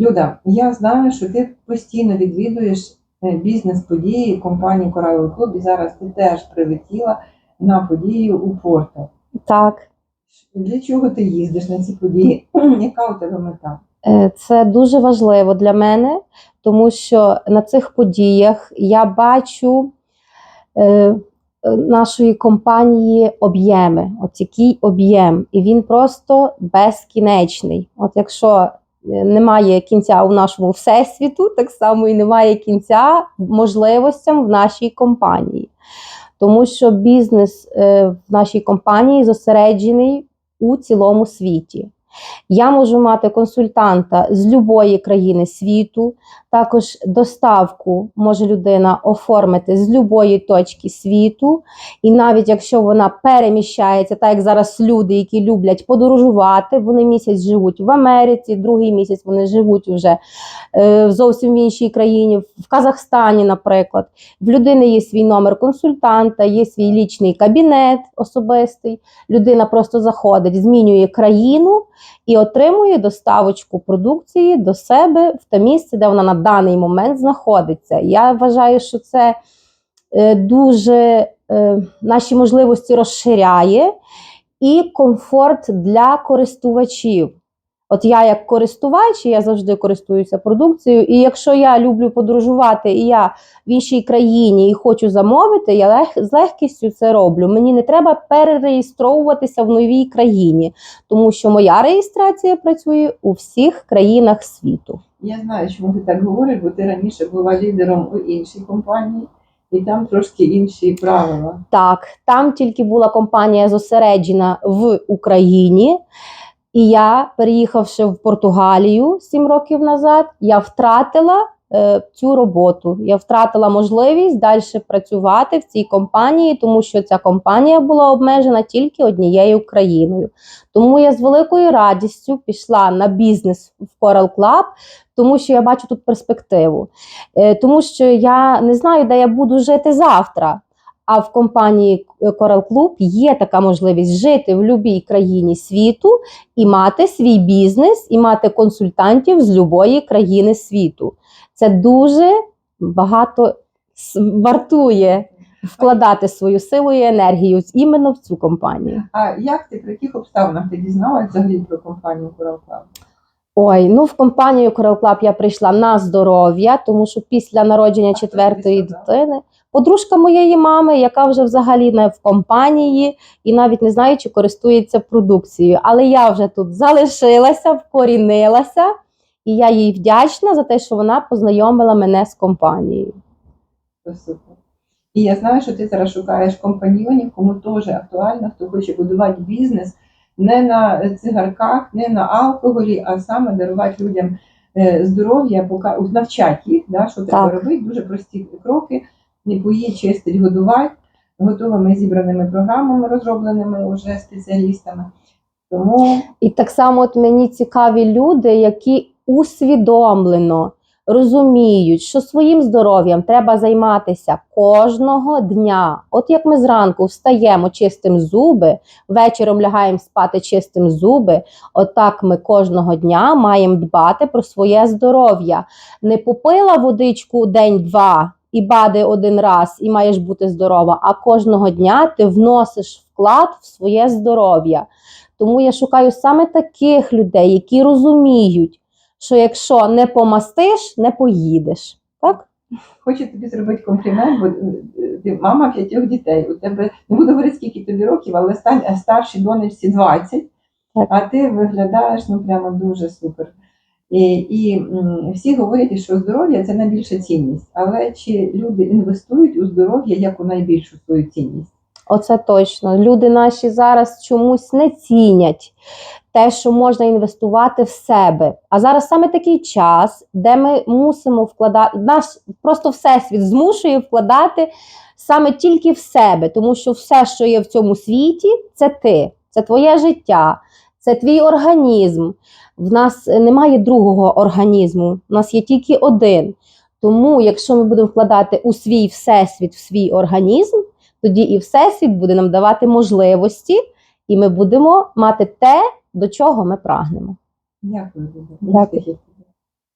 Люда, я знаю, що ти постійно відвідуєш е, бізнес-події компанії Кораловий клуб, і зараз ти теж прилетіла на подію у Порто. Так, Для чого ти їздиш на ці події? Яка у тебе мета? е, це дуже важливо для мене, тому що на цих подіях я бачу е, нашої компанії об'єми, от який об'єм, і він просто безкінечний. От якщо немає кінця у нашому всесвіту, так само і немає кінця можливостям в нашій компанії. Тому що бізнес е, в нашій компанії зосереджений у цілому світі. Я можу мати консультанта з будь-якої країни світу. Також доставку може людина оформити з будь-якої точки світу. І навіть якщо вона переміщається, так як зараз люди, які люблять подорожувати, вони місяць живуть в Америці, другий місяць вони живуть вже е, зовсім в іншій країні, в Казахстані, наприклад. В людини є свій номер консультанта, є свій лічний кабінет особистий. Людина просто заходить, змінює країну і отримує доставочку продукції до себе в те місце, де вона на даний момент знаходиться. Я вважаю, що це е, дуже е, наші можливості розширяє і комфорт для користувачів. От я як користувач, я завжди користуюся продукцією, і якщо я люблю подорожувати, і я в іншій країні і хочу замовити, я лег, з легкістю це роблю. Мені не треба перереєстровуватися в новій країні, тому що моя реєстрація працює у всіх країнах світу. Я знаю, чому ти так говориш, бо ти раніше була лідером у іншій компанії, і там трошки інші правила. Так, там тільки була компанія зосереджена в Україні. І я, переїхавши в Португалію 7 років назад, я втратила е, цю роботу. Я втратила можливість далі працювати в цій компанії, тому що ця компанія була обмежена тільки однією країною. Тому я з великою радістю пішла на бізнес в Coral Club, тому що я бачу тут перспективу. Е, тому що я не знаю, де я буду жити завтра. А в компанії Coral Club є така можливість жити в будь-якій країні світу і мати свій бізнес, і мати консультантів з будь-якої країни світу. Це дуже багато вартує вкладати свою силу і енергію іменно в цю компанію. А як ти при яких обставинах ти дізналась взагалі про компанію Coral Club? Ой, ну в компанію Coral Club я прийшла на здоров'я, тому що після народження четвертої дитини подружка моєї мами, яка вже взагалі не в компанії і навіть не знаю, чи користується продукцією. Але я вже тут залишилася, вкорінилася, і я їй вдячна за те, що вона познайомила мене з компанією. Супер. І я знаю, що ти зараз шукаєш компаньйонів, кому теж актуально, хто хоче будувати бізнес не на цигарках, не на алкоголі, а саме дарувати людям е, здоров'я, навчати їх, да, що треба Так. робити, дуже прості кроки, не поїть, чистить, годувати, готовими зібраними програмами, розробленими вже спеціалістами. Тому І так само от мені цікаві люди, які усвідомлено розуміють, що своїм здоров'ям треба займатися кожного дня. От як ми зранку встаємо чистим зуби, вечором лягаємо спати чистим зуби. Отак ми кожного дня маємо дбати про своє здоров'я. Не попила водичку день-два. І бади один раз, і маєш бути здорова. А кожного дня ти вносиш вклад в своє здоров'я. Тому я шукаю саме таких людей, які розуміють, що якщо не помастиш, не поїдеш. Так? хочу тобі зробити комплімент, бо е, ти мама п'ятьох дітей. У тебе не буду говорити, скільки тобі років, але стань старшій донечці 20, Так. а ти виглядаєш ну прямо дуже супер. І, і всі говорять, що здоров'я це найбільша цінність. Але чи люди інвестують у здоров'я як у найбільшу свою цінність? Оце точно. Люди наші зараз чомусь не цінять те, що можна інвестувати в себе. А зараз саме такий час, де ми мусимо вкладати, наш просто всесвіт змушує вкладати саме тільки в себе, тому що все, що є в цьому світі, це ти, це твоє життя, це твій організм. В нас немає другого організму, в нас є тільки один. Тому, якщо ми будемо вкладати у свій всесвіт, в свій організм, тоді і всесвіт буде нам давати можливості, і ми будемо мати те, до чого ми прагнемо. Дякую. Дякую.